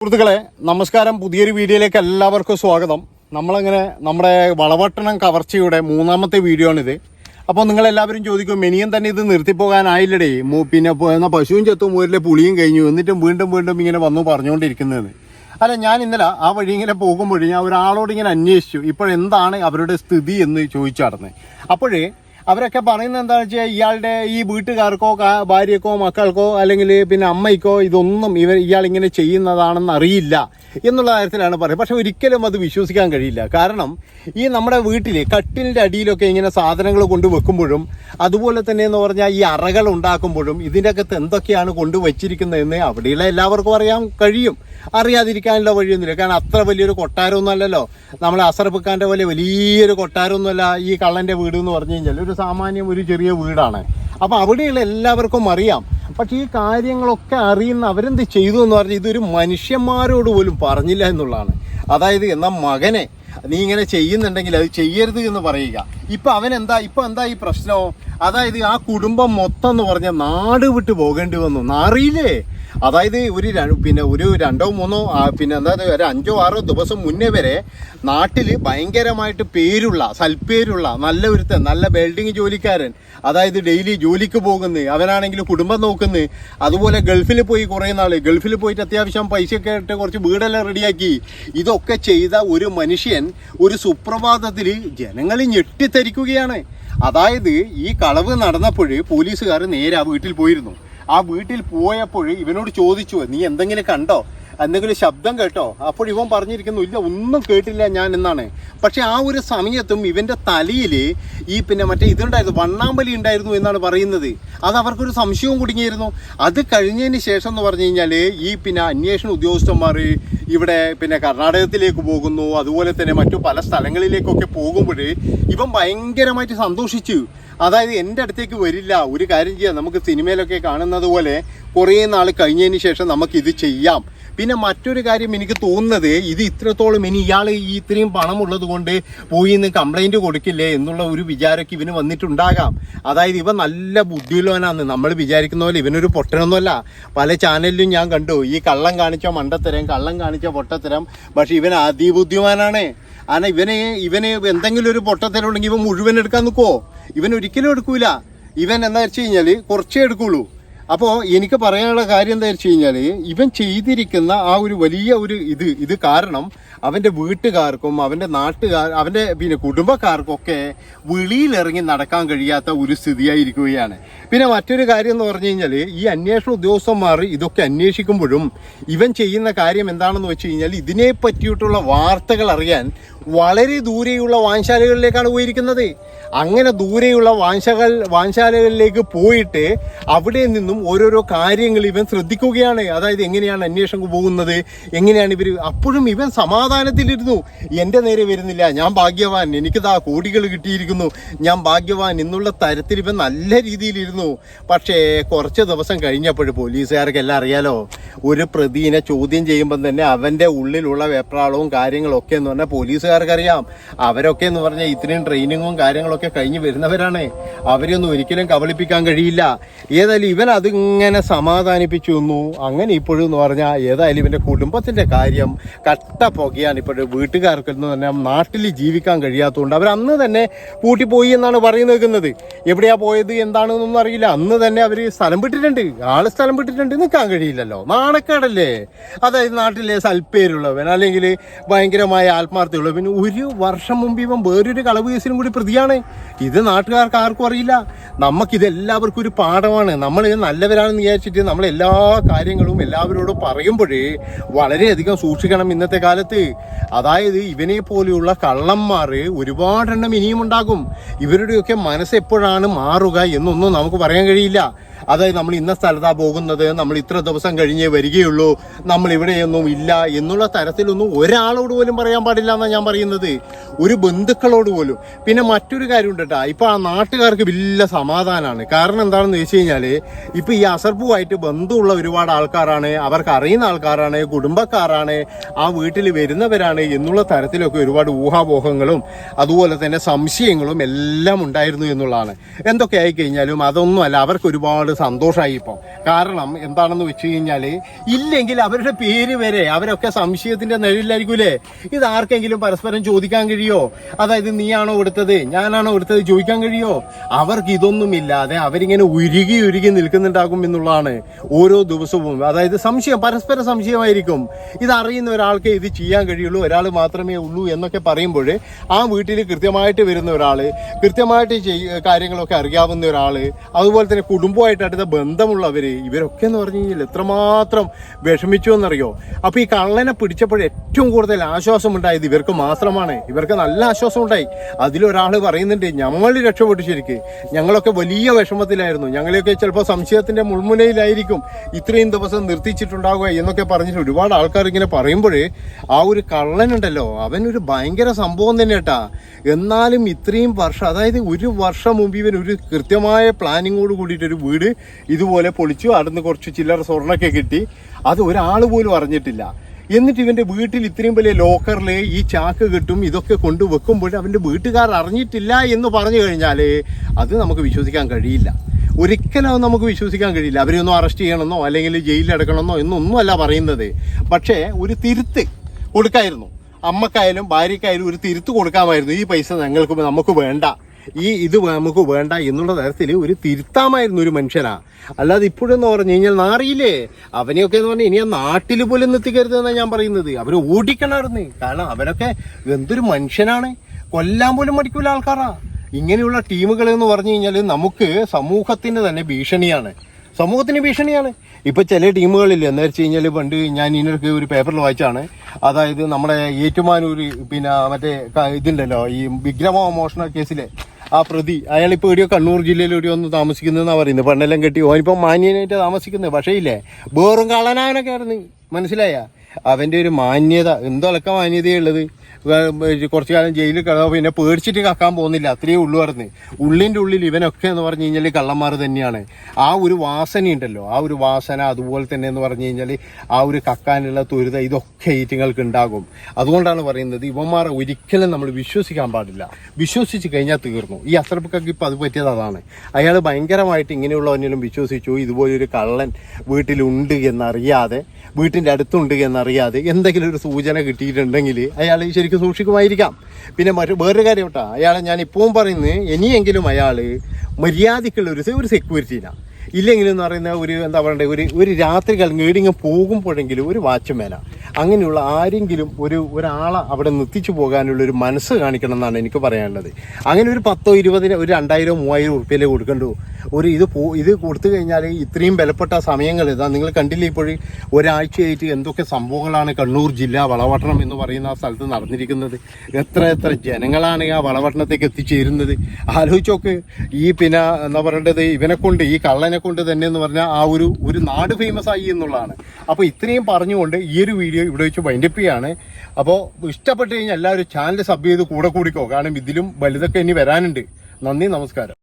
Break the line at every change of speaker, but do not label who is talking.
സുഹൃത്തുക്കളെ നമസ്കാരം. പുതിയൊരു വീഡിയോയിലേക്ക് എല്ലാവർക്കും സ്വാഗതം. നമ്മളങ്ങനെ നമ്മുടെ വളവട്ടണം കവർച്ചയുടെ മൂന്നാമത്തെ വീഡിയോ ആണിത്. അപ്പോൾ നിങ്ങൾ എല്ലാവരും ചോദിക്കും ഇനിയും തന്നെ ഇത് നിർത്തിപ്പോകാനായില്ലടേ. പിന്നെ എന്നാൽ എന്നാ പശുവും ചെത്തും ഊരിലെ പുളിയും കഴിഞ്ഞു. എന്നിട്ടും വീണ്ടും വീണ്ടും ഇങ്ങനെ വന്നു പറഞ്ഞുകൊണ്ടിരിക്കുന്നത്. അല്ല ഞാൻ ഇന്നലെ ആ വഴി ഇങ്ങനെ പോകുമ്പോഴേ ഞാൻ ഒരാളോട് ഇങ്ങനെ അന്വേഷിച്ചു. ഇപ്പോഴെന്താണ് അവരുടെ സ്ഥിതി എന്ന് ചോദിച്ചടന്ന് അപ്പോഴേ അവരൊക്കെ പറയുന്നത് എന്താണെന്ന് വെച്ചാൽ ഇയാളുടെ ഈ വീട്ടുകാർക്കോ ഭാര്യക്കോ മക്കൾക്കോ അല്ലെങ്കിൽ പിന്നെ അമ്മയ്ക്കോ ഇതൊന്നും ഇവർ ഇയാൾ ഇങ്ങനെ ചെയ്യുന്നതാണെന്ന് അറിയില്ല എന്നുള്ള കാര്യത്തിലാണ് പറയുന്നത്. പക്ഷെ ഒരിക്കലും അത് വിശ്വസിക്കാൻ കഴിയില്ല. കാരണം ഈ നമ്മുടെ വീട്ടിൽ കട്ടിലിന്റെ അടിയിലൊക്കെ ഇങ്ങനെ സാധനങ്ങൾ കൊണ്ട് വെക്കുമ്പോഴും അതുപോലെ തന്നെ എന്ന് പറഞ്ഞാൽ ഈ അറകൾ ഉണ്ടാക്കുമ്പോഴും ഇതിന്റെ എന്തൊക്കെയാണ് കൊണ്ടുവച്ചിരിക്കുന്നതെന്ന് അവിടെയുള്ള എല്ലാവർക്കും അറിയാൻ കഴിയും. അറിയാതിരിക്കാനുള്ള വഴിയൊന്നുമില്ല. കാരണം അത്ര വലിയൊരു കൊട്ടാരമൊന്നുമല്ലല്ലോ. നമ്മളെ അസർബക്കാന്റെ പോലെ വലിയൊരു കൊട്ടാരമൊന്നുമല്ല ഈ കള്ളന്റെ വീട് എന്ന് പറഞ്ഞു കഴിഞ്ഞാൽ ഒരു സാമാന്യം ഒരു ചെറിയ വീടാണ്. അപ്പോൾ അവിടെയുള്ള എല്ലാവർക്കും അറിയാം. പക്ഷെ ഈ കാര്യങ്ങളൊക്കെ അറിയുന്ന അവരെന്ത് ചെയ്തു എന്ന് പറഞ്ഞാൽ ഇതൊരു മനുഷ്യന്മാരോട് പോലും പറഞ്ഞില്ല എന്നുള്ളതാണ്. അതായത് എന്നാൽ മകനെ നീ ഇങ്ങനെ ചെയ്യുന്നുണ്ടെങ്കിൽ അത് ചെയ്യരുത് എന്ന് പറയുക. ഇപ്പം അവൻ എന്താ ഇപ്പം എന്താ ഈ പ്രശ്നമോ അതായത് ആ കുടുംബം മൊത്തം എന്ന് പറഞ്ഞാൽ നാട് വിട്ട് പോകേണ്ടി വന്നു. നാറിയില്ലേ അതായത് ഒരു പിന്നെ ഒരു രണ്ടോ മൂന്നോ പിന്നെ എന്താ ഒരു അഞ്ചോ ആറോ ദിവസം മുന്നേ വരെ നാട്ടിൽ ഭയങ്കരമായിട്ട് പേരുള്ള സൽപ്പേരുള്ള നല്ല ഒരുത്തൻ നല്ല ബിൽഡിംഗ് ജോലിക്കാരൻ അതായത് ഡെയിലി ജോലിക്ക് പോകുന്നത് അവനാണെങ്കിൽ കുടുംബം നോക്കുന്നത് അതുപോലെ ഗൾഫിൽ പോയി കുറേ നാൾ ഗൾഫിൽ പോയിട്ട് അത്യാവശ്യം പൈസയൊക്കെ ഇട്ട് കുറച്ച് വീടെല്ലാം റെഡിയാക്കി ഇതൊക്കെ ചെയ്ത ഒരു മനുഷ്യൻ ഒരു സുപ്രഭാതത്തിൽ ജനങ്ങൾ ഞെട്ടിത്തരിക്കുകയാണ്. അതായത് ഈ കളവ് നടന്നപ്പോൾ പോലീസുകാർ നേരെ ആ വീട്ടിൽ പോയിരുന്നു. ആ വീട്ടിൽ പോയപ്പോൾ ഇവനോട് ചോദിച്ചു നീ എന്തെങ്കിലും കണ്ടോ? എന്തെങ്കിലും ശബ്ദം കേട്ടോ? അപ്പോൾ ഇവൻ പറഞ്ഞിരിക്കുന്നു ഇല്ല ഒന്നും കേട്ടില്ല ഞാൻ എന്നാണ്. പക്ഷെ ആ ഒരു സമയത്തും ഇവന്റെ തലയിൽ ഈ പിന്നെ മറ്റേ ഇതുണ്ടായിരുന്നു വണ്ണാമ്പലി ഉണ്ടായിരുന്നു എന്നാണ് പറയുന്നത്. അത് അവർക്കൊരു സംശയവും കുടുങ്ങിയിരുന്നു. അത് കഴിഞ്ഞതിന് ശേഷം എന്ന് പറഞ്ഞു കഴിഞ്ഞാൽ ഈ പിന്നെ അന്വേഷണ ഉദ്യോഗസ്ഥന്മാർ ഇവിടെ പിന്നെ കർണാടകത്തിലേക്ക് പോകുന്നു. അതുപോലെ തന്നെ മറ്റു പല സ്ഥലങ്ങളിലേക്കൊക്കെ പോകുമ്പോൾ ഇവൻ ഭയങ്കരമായിട്ട് സന്തോഷിച്ചു. അതായത് എന്റെ അടുത്തേക്ക് വരില്ല. ഒരു കാര്യം ചെയ്യാം. നമുക്ക് സിനിമയിലൊക്കെ കാണുന്നത് പോലെ കുറേ നാൾ കഴിഞ്ഞതിന് ശേഷം നമുക്കിത് ചെയ്യാം. പിന്നെ മറ്റൊരു കാര്യം എനിക്ക് തോന്നുന്നത് ഇത് ഇത്രത്തോളം ഇനി ഇയാൾ ഈ ഇത്രയും പണമുള്ളത് കൊണ്ട് പോയി ഇന്ന് കംപ്ലൈന്റ് കൊടുക്കില്ലേ എന്നുള്ള ഒരു വിചാരമൊക്കെ ഇവന് വന്നിട്ടുണ്ടാകാം. അതായത് ഇവ നല്ല ബുദ്ധിയുള്ളവനാണ് നമ്മൾ വിചാരിക്കുന്ന പോലെ ഇവനൊരു പൊട്ടനൊന്നുമല്ല. പല ചാനലിലും ഞാൻ കണ്ടു. ഈ കള്ളം കാണിച്ച മണ്ടത്തരം കള്ളം കാണിച്ച പൊട്ടത്തരം പക്ഷെ ഇവൻ അതിബുദ്ധിമാനാണ്. കാരണം ഇവനെ ഇവന് എന്തെങ്കിലും ഒരു പൊട്ടത്തരം ഉണ്ടെങ്കിൽ ഇവ മുഴുവൻ എടുക്കാൻ നിൽക്കുമോ ഇവൻ ഒരിക്കലും എടുക്കൂല. ഇവൻ എന്താ വെച്ച് കഴിഞ്ഞാൽ കുറച്ചേ എടുക്കുള്ളൂ. അപ്പോൾ എനിക്ക് പറയാനുള്ള കാര്യം എന്താ വെച്ച് കഴിഞ്ഞാൽ ഇവൻ ചെയ്തിരിക്കുന്ന ആ ഒരു വലിയ ഒരു ഇത് ഇത് കാരണം അവന്റെ വീട്ടുകാർക്കും അവന്റെ നാട്ടുകാർ അവന്റെ പിന്നെ കുടുംബക്കാർക്കൊക്കെ വെളിയിലിറങ്ങി നടക്കാൻ കഴിയാത്ത ഒരു സ്ഥിതിയായിരിക്കുകയാണ്. പിന്നെ മറ്റൊരു കാര്യം എന്ന് പറഞ്ഞു കഴിഞ്ഞാൽ ഈ അന്വേഷണ ഉദ്യോഗസ്ഥന്മാർ ഇതൊക്കെ അന്വേഷിക്കുമ്പോഴും ഇവൻ ചെയ്യുന്ന കാര്യം എന്താണെന്ന് വെച്ച് കഴിഞ്ഞാൽ ഇതിനെ പറ്റിയിട്ടുള്ള വാർത്തകൾ അറിയാൻ വളരെ ദൂരെയുള്ള വാൻശാലകളിലേക്കാണ് പോയിരിക്കുന്നത്. അങ്ങനെ ദൂരെയുള്ള വാൻശകൾ വാൻശാലകളിലേക്ക് പോയിട്ട് അവിടെ നിന്നും ഓരോരോ കാര്യങ്ങൾ ഇവൻ ശ്രദ്ധിക്കുകയാണ്. അതായത് എങ്ങനെയാണ് അന്വേഷണം പോകുന്നത്? എങ്ങനെയാണ് ഇവർ അപ്പോഴും ഇവൻ സമാധാനത്തിലിരുന്നു. എന്റെ നേരെ വരുന്നില്ല. ഞാൻ ഭാഗ്യവാൻ. എനിക്കിതാ കോടികൾ കിട്ടിയിരിക്കുന്നു. ഞാൻ ഭാഗ്യവാൻ. എന്നുള്ള തരത്തിൽ ഇവൻ നല്ല രീതിയിലിരുന്നു. പക്ഷേ കുറച്ച് ദിവസം കഴിഞ്ഞപ്പോൾ പോലീസുകാർക്ക് എല്ലാം അറിയാലോ ഒരു പ്രതിനെ ചോദ്യം ചെയ്യുമ്പം തന്നെ അവന്റെ ഉള്ളിലുള്ള വെപ്രാളവും കാര്യങ്ങളൊക്കെ എന്ന് പറഞ്ഞാൽ പോലീസുകാർക്കറിയാം. അവരൊക്കെ എന്ന് പറഞ്ഞാൽ ഇത്രയും ട്രെയിനിങ്ങും കാര്യങ്ങളൊക്കെ കഴിഞ്ഞ് വരുന്നവരാണ്. അവരെയൊന്നും ഒരിക്കലും കബളിപ്പിക്കാൻ കഴിയില്ല. ഏതായാലും ഇവൻ അതിങ്ങനെ സമാധാനിപ്പിച്ചു വന്നു അങ്ങനെ ഇപ്പോഴും എന്ന് പറഞ്ഞാൽ ഏതായാലും ഇവന്റെ കുടുംബത്തിന്റെ കാര്യം കട്ട പുകയാണ് ഇപ്പോഴും വീട്ടുകാർക്ക് എന്ന് പറഞ്ഞാൽ നാട്ടിൽ ജീവിക്കാൻ കഴിയാത്തതുകൊണ്ട് അവർ അന്ന് തന്നെ പൂട്ടിപ്പോയി എന്നാണ് പറയുന്നത് നിൽക്കുന്നത് എവിടെയാ പോയത് എന്താണെന്നൊന്നും അറിയില്ല. അന്ന് തന്നെ അവർ സ്ഥലം വിട്ടിട്ടുണ്ട്. ആൾ സ്ഥലം വിട്ടിട്ടുണ്ട് നിൽക്കാൻ കഴിയില്ലല്ലോ. നാണക്കേടല്ലേ അതായത് നാട്ടിലെ സൽപ്പേരുള്ളവൻ അല്ലെങ്കിൽ ഭയങ്കരമായ ആത്മാർത്ഥമുള്ളവൻ ഒരു വർഷം മുമ്പ് ഇവൻ വേറൊരു കളവ് കേസിനും കൂടി പ്രതിയാണ്. ഇത് നാട്ടുകാർക്ക് ആർക്കും അറിയില്ല. നമുക്കിത് എല്ലാവർക്കും ഒരു പാഠമാണ്. നമ്മൾ നല്ലവരാണെന്ന് വിചാരിച്ചിട്ട് നമ്മൾ എല്ലാ കാര്യങ്ങളും എല്ലാവരോടും പറയുമ്പോഴേ വളരെയധികം സൂക്ഷിക്കണം ഇന്നത്തെ കാലത്ത്. അതായത് ഇവനെ പോലെയുള്ള കള്ളന്മാർ ഒരുപാടെണ്ണം ഇനിയും ഉണ്ടാകും. ഇവരുടെയൊക്കെ മനസ്സ് എപ്പോഴാണ് മാറുക എന്നൊന്നും നമുക്ക് പറയാൻ കഴിയില്ല. അതായത് നമ്മൾ ഇന്ന സ്ഥലത്താണ് പോകുന്നത് നമ്മൾ ഇത്ര ദിവസം കഴിഞ്ഞേ വരികയുള്ളൂ നമ്മൾ ഇവിടെയൊന്നും ഇല്ല എന്നുള്ള തരത്തിലൊന്നും ഒരാളോട് പോലും പറയാൻ പാടില്ല എന്നാണ് ഞാൻ പറയുന്നത്. ഒരു ബന്ധുക്കളോട് പോലും. പിന്നെ മറ്റൊരു കാര്യം ഉണ്ട് കേട്ടോ ഇപ്പോൾ ആ നാട്ടുകാർക്ക് വലിയ സമാധാനമാണ് കാരണം എന്താണെന്ന് വെച്ച് കഴിഞ്ഞാൽ ഇപ്പോൾ ഈ അസർപ്പുമായിട്ട് ബന്ധമുള്ള ഒരുപാട് ആൾക്കാരാണ് അവർക്ക് അറിയുന്ന ആൾക്കാരാണ് കുടുംബക്കാരാണ് ആ വീട്ടിൽ വരുന്നവരാണ് എന്നുള്ള തരത്തിലൊക്കെ ഒരുപാട് ഊഹാപോഹങ്ങളും അതുപോലെ തന്നെ സംശയങ്ങളും എല്ലാം ഉണ്ടായിരുന്നു എന്നുള്ളതാണ്. എന്തൊക്കെ ആയിക്കഴിഞ്ഞാലും അതൊന്നുമല്ല അവർക്ക് ഒരുപാട് ഒരുപാട് സന്തോഷമായി ഇപ്പോൾ കാരണം എന്താണെന്ന് വെച്ച് കഴിഞ്ഞാൽ ഇല്ലെങ്കിൽ അവരുടെ പേര് വരെ അവരൊക്കെ സംശയത്തിന്റെ നിഴലിലായിരിക്കൂലേ? ഇത് ആർക്കെങ്കിലും പരസ്പരം ചോദിക്കാൻ കഴിയോ? അതായത് നീയാണോ എടുത്തത്? ഞാനാണോ എടുത്തത്? ചോദിക്കാൻ കഴിയോ? അവർക്ക് ഇതൊന്നുമില്ലാതെ അവരിങ്ങനെ ഉരുകി ഉരുകി നിൽക്കുന്നുണ്ടാകും എന്നുള്ളതാണ് ഓരോ ദിവസവും. അതായത് സംശയം പരസ്പര സംശയമായിരിക്കും. ഇത് അറിയുന്ന ഒരാൾക്ക് ഇത് ചെയ്യാൻ കഴിയുള്ളൂ. ഒരാൾ മാത്രമേ ഉള്ളൂ എന്നൊക്കെ പറയുമ്പോൾ ആ വീട്ടിൽ കൃത്യമായിട്ട് വരുന്ന ഒരാൾ കൃത്യമായിട്ട് കാര്യങ്ങളൊക്കെ അറിയാവുന്ന ഒരാൾ അതുപോലെ തന്നെ കുടുംബമായിട്ട് അടുത്ത ബന്ധമുള്ളവർ ഇവരൊക്കെ എന്ന് പറഞ്ഞു കഴിഞ്ഞാൽ എത്രമാത്രം വിഷമിച്ചു എന്നറിയോ? അപ്പോൾ ഈ കള്ളനെ പിടിച്ചപ്പോൾ ഏറ്റവും കൂടുതൽ ആശ്വാസം ഉണ്ടായത് ഇവർക്ക് മാത്രമാണ്. ഇവർക്ക് നല്ല ആശ്വാസം ഉണ്ടായി അതിലൊരാൾ പറയുന്നുണ്ട് ഞങ്ങൾ രക്ഷപ്പെട്ടു ശരിക്ക്. ഞങ്ങളൊക്കെ വലിയ വിഷമത്തിലായിരുന്നു. ഞങ്ങളെയൊക്കെ ചിലപ്പോൾ സംശയത്തിന്റെ മുൾമുനയിലായിരിക്കും ഇത്രയും ദിവസം നിർത്തിച്ചിട്ടുണ്ടാവുക എന്നൊക്കെ പറഞ്ഞിട്ട് ഒരുപാട് ആൾക്കാർ ഇങ്ങനെ പറയുമ്പോൾ ആ ഒരു കള്ളനുണ്ടല്ലോ. അവനൊരു ഭയങ്കര സംഭവം തന്നെ കേട്ടാ. എന്നാലും ഇത്രയും വർഷം അതായത് ഒരു വർഷം മുമ്പ് ഇവൻ ഒരു കൃത്യമായ പ്ലാനിങ്ങോട് കൂടിയിട്ട് ഒരു വീട് ഇതുപോലെ പൊളിച്ചു അവിടുന്ന് കുറച്ച് ചില്ലറ സ്വർണമൊക്കെ കിട്ടി. അത് ഒരാൾ പോലും അറിഞ്ഞിട്ടില്ല. എന്നിട്ട് ഇവന്റെ വീട്ടിൽ ഇത്രയും വലിയ ലോക്കറിൽ ഈ ചാക്ക് കിട്ടും ഇതൊക്കെ കൊണ്ടു വെക്കുമ്പോൾ അവന്റെ വീട്ടുകാർ അറിഞ്ഞിട്ടില്ല എന്ന് പറഞ്ഞു കഴിഞ്ഞാൽ അത് നമുക്ക് വിശ്വസിക്കാൻ കഴിയില്ല. ഒരിക്കലും നമുക്ക് വിശ്വസിക്കാൻ കഴിയില്ല. അവരെയൊന്നും അറസ്റ്റ് ചെയ്യണമെന്നോ അല്ലെങ്കിൽ ജയിലിൽ അടക്കണമെന്നോ എന്നൊന്നുമല്ല പറയുന്നത്. പക്ഷേ ഒരു തിരുത്ത് കൊടുക്കായിരുന്നു. അമ്മക്കായാലും ഭാര്യക്കായാലും ഒരു തിരുത്ത് കൊടുക്കാമായിരുന്നു. ഈ പൈസ ഞങ്ങൾക്ക് നമുക്ക് വേണ്ട. ഈ ഇത് നമുക്ക് വേണ്ട എന്നുള്ള തരത്തിൽ ഒരു തിരുത്താമായിരുന്നു ഒരു മനുഷ്യനാ. അല്ലാതെ ഇപ്പോഴെന്ന് പറഞ്ഞു കഴിഞ്ഞാൽ നാറിയില്ലേ? അവനെയൊക്കെ എന്ന് പറഞ്ഞാൽ ഇനി ആ നാട്ടിൽ പോലും എത്തിക്കരുത് എന്നാണ് ഞാൻ പറയുന്നത്. അവർ ഓടിക്കണമായിരുന്നു കാരണം അവരൊക്കെ എന്തൊരു മനുഷ്യനാണ്. കൊല്ലാൻ പോലും മടിക്കൂല ആൾക്കാരാ. ഇങ്ങനെയുള്ള ടീമുകൾ എന്ന് പറഞ്ഞു കഴിഞ്ഞാൽ നമുക്ക് സമൂഹത്തിന് തന്നെ ഭീഷണിയാണ്. സമൂഹത്തിന് ഭീഷണിയാണ്. ഇപ്പൊ ചില ടീമുകളിൽ എന്ന് വെച്ച് കഴിഞ്ഞാൽ പണ്ട് ഞാൻ ഇതിനൊക്കെ ഒരു പേപ്പറിൽ വായിച്ചാണ്. അതായത് നമ്മുടെ ഏറ്റുമാനൂർ പിന്നെ മറ്റേ ഇതുണ്ടല്ലോ ഈ വിഗ്രഹ മോഷണ കേസിലെ. ആ പ്രതി അയാൾ ഇപ്പോൾ എവിടെയോ കണ്ണൂർ ജില്ലയിൽ എവിടെയോ ഒന്ന് താമസിക്കുന്നതെന്നാണ് പറയുന്നത്. പെണ്ണെല്ലാം കെട്ടി ഓനിപ്പം മാന്യനായിട്ട് താമസിക്കുന്നത് പക്ഷേ ഇല്ലേ വേറും കള്ളനാവനൊക്കെ ആയിരുന്നു. മനസ്സിലായ? അവന്റെ ഒരു മാന്യത എന്തൊക്കെ മാന്യതയുള്ളത് കുറച്ചു കാലം ജയിലിൽ കിടന്നു പിന്നെ പേടിച്ചിട്ട് കക്കാൻ പോകുന്നില്ല. അത്രയേ ഉള്ളു പറഞ്ഞ് ഉള്ളിന്റെ ഉള്ളിൽ ഇവനൊക്കെ എന്ന് പറഞ്ഞു കഴിഞ്ഞാൽ കള്ളന്മാർ തന്നെയാണ്. ആ ഒരു വാസന ഉണ്ടല്ലോ ആ ഒരു വാസന അതുപോലെ തന്നെ എന്ന് പറഞ്ഞു കഴിഞ്ഞാൽ ആ ഒരു കക്കാനുള്ള ത്വരിത ഇതൊക്കെ ഈറ്റുങ്ങൾക്ക് ഉണ്ടാകും. അതുകൊണ്ടാണ് പറയുന്നത് ഇവന്മാരെ ഒരിക്കലും നമ്മൾ വിശ്വസിക്കാൻ പാടില്ല. വിശ്വസിച്ച് കഴിഞ്ഞാൽ തീർന്നു. ഈ അസർബക്കൊക്കെ ഇപ്പം അത് പറ്റിയത് അതാണ്. അയാൾ ഭയങ്കരമായിട്ട് ഇങ്ങനെയുള്ളവനിലും വിശ്വസിച്ചു. ഇതുപോലൊരു കള്ളൻ വീട്ടിലുണ്ട് എന്നറിയാതെ വീട്ടിന്റെ അടുത്തുണ്ട് എന്നറിയാതെ എന്തെങ്കിലും ഒരു സൂചന കിട്ടിയിട്ടുണ്ടെങ്കിൽ അയാൾ ശരിക്കും സൂക്ഷിക്കുമായിരിക്കാം. പിന്നെ മറ്റു വേറൊരു കാര്യം കേട്ടോ. അയാളെ ഞാൻ ഇപ്പോഴും പറയുന്നത് ഇനിയെങ്കിലും അയാൾ മര്യാദക്കുള്ള ഒരു ഒരു സെക്യൂരിറ്റീനാണ് ഇല്ലെങ്കിൽ എന്ന് പറയുന്ന ഒരു എന്താ പറയണ്ടേ ഒരു ഒരു രാത്രി കഴിഞ്ഞ് പോകുമ്പോഴെങ്കിലും ഒരു വാച്ച്മാനാ. അങ്ങനെയുള്ള ആരെങ്കിലും ഒരു ഒരാളെ അവിടെ നിർത്തിച്ചു പോകാനുള്ള ഒരു മനസ്സ് കാണിക്കണം എന്നാണ് എനിക്ക് പറയാനുള്ളത്. അങ്ങനെ ഒരു പത്തോ ഇരുപതിന് ഒരു രണ്ടായിരോ മൂവായിരം ഉറുപ്പ്യയിലേ കൊടുക്കണ്ടു. ഒരു ഇത് പോ ഇത് കൊടുത്തു കഴിഞ്ഞാൽ ഇത്രയും വിലപ്പെട്ട സമയങ്ങൾ ഇതാ. നിങ്ങൾ കണ്ടില്ലേ ഇപ്പോഴും ഒരാഴ്ചയായിട്ട് എന്തൊക്കെ സംഭവങ്ങളാണ് കണ്ണൂർ ജില്ല വളവട്ടണം എന്ന് പറയുന്ന ആ സ്ഥലത്ത് നടന്നിരിക്കുന്നത്? എത്ര എത്ര ജനങ്ങളാണ് ആ വളവട്ടണത്തേക്ക് എത്തിച്ചേരുന്നത്? ആലോചിച്ചോക്ക് ഈ പിന്നെ എന്താ പറയേണ്ടത്? ഇവനെ കൊണ്ട് ഈ കള്ളനെ കൊണ്ട് തന്നെ എന്ന് പറഞ്ഞാൽ ആ ഒരു ഒരു നാട് ഫേമസ് ആയി എന്നുള്ളതാണ്. അപ്പോൾ ഇത്രയും പറഞ്ഞുകൊണ്ട് ഈ ഒരു വീഡിയോ ഇവിടെ വെച്ച് വൈൻഡപ്പ് ചെയ്യാണ്. അപ്പോൾ ഇഷ്ടപ്പെട്ട് കഴിഞ്ഞാൽ എല്ലാവരും ചാനൽ സബ് ചെയ്ത് കൂടെ കൂടിക്കോ. കാരണം ഇതിലും വലുതൊക്കെ ഇനി വരാനുണ്ട്. നന്ദി നമസ്കാരം.